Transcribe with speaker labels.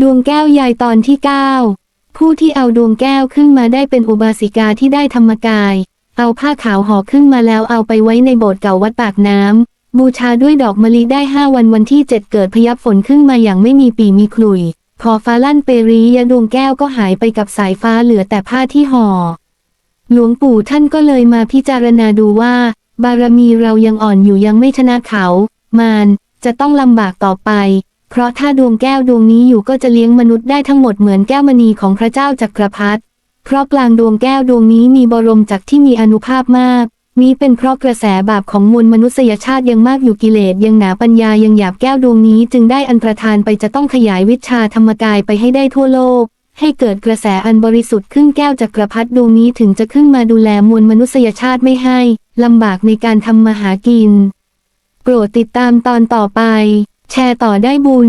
Speaker 1: ดวงแก้วยายตอนที่ 9 ผู้ที่เอาดวงแก้วขึ้นมาได้เป็นอุบาสิกาที่ได้ธรรมกาย เอาผ้าขาวห่อขึ้นมาแล้วเอาไปไว้ในโบสถ์เก่าวัดปากน้ำ บูชาด้วยดอกมะลิได้ห้าวันวันที่เจ็ดเกิดพยับฝนขึ้นมาอย่างไม่มีปีมีขลุยพอฟ้าลั่นเปรียดวงแก้วก็หายไปกับสายฟ้าเหลือแต่ผ้าที่ห่อ หลวงปู่ท่านก็เลยมาพิจารณาดูว่า บารมีเรายังอ่อนอยู่ยังไม่ชนะเขา มารจะต้องลำบากต่อไป เพราะถ้าดวงแก้วดวงนี้อยู่ก็จะเลี้ยงมนุษย์ได้ทั้งหมดเหมือนแก้วมณีของพระเจ้าจักรพรรดิเพราะกลางดวงแก้วดวงนี้มีบรมจักรที่มีอนุภาพมาก นี้เป็นเพราะกระแสบาปของมวลมนุษยชาติยังมากอยู่กิเลสยังหนาปัญญายังหยาบแก้วดวงนี้จึงได้อันประทานไปจะต้องขยายวิชาธรรมกายไปให้ได้ทั่วโลก ให้เกิดกระแสอันบริสุทธิ์ขึ้นแก้วจักรพรรดิดวงนี้ถึงจะขึ้นมาดูแลมวลมนุษยชาติไม่ให้ลำบากในการทำมาหากิน โปรดติดตามตอนต่อไป แชร์ต่อได้บุญ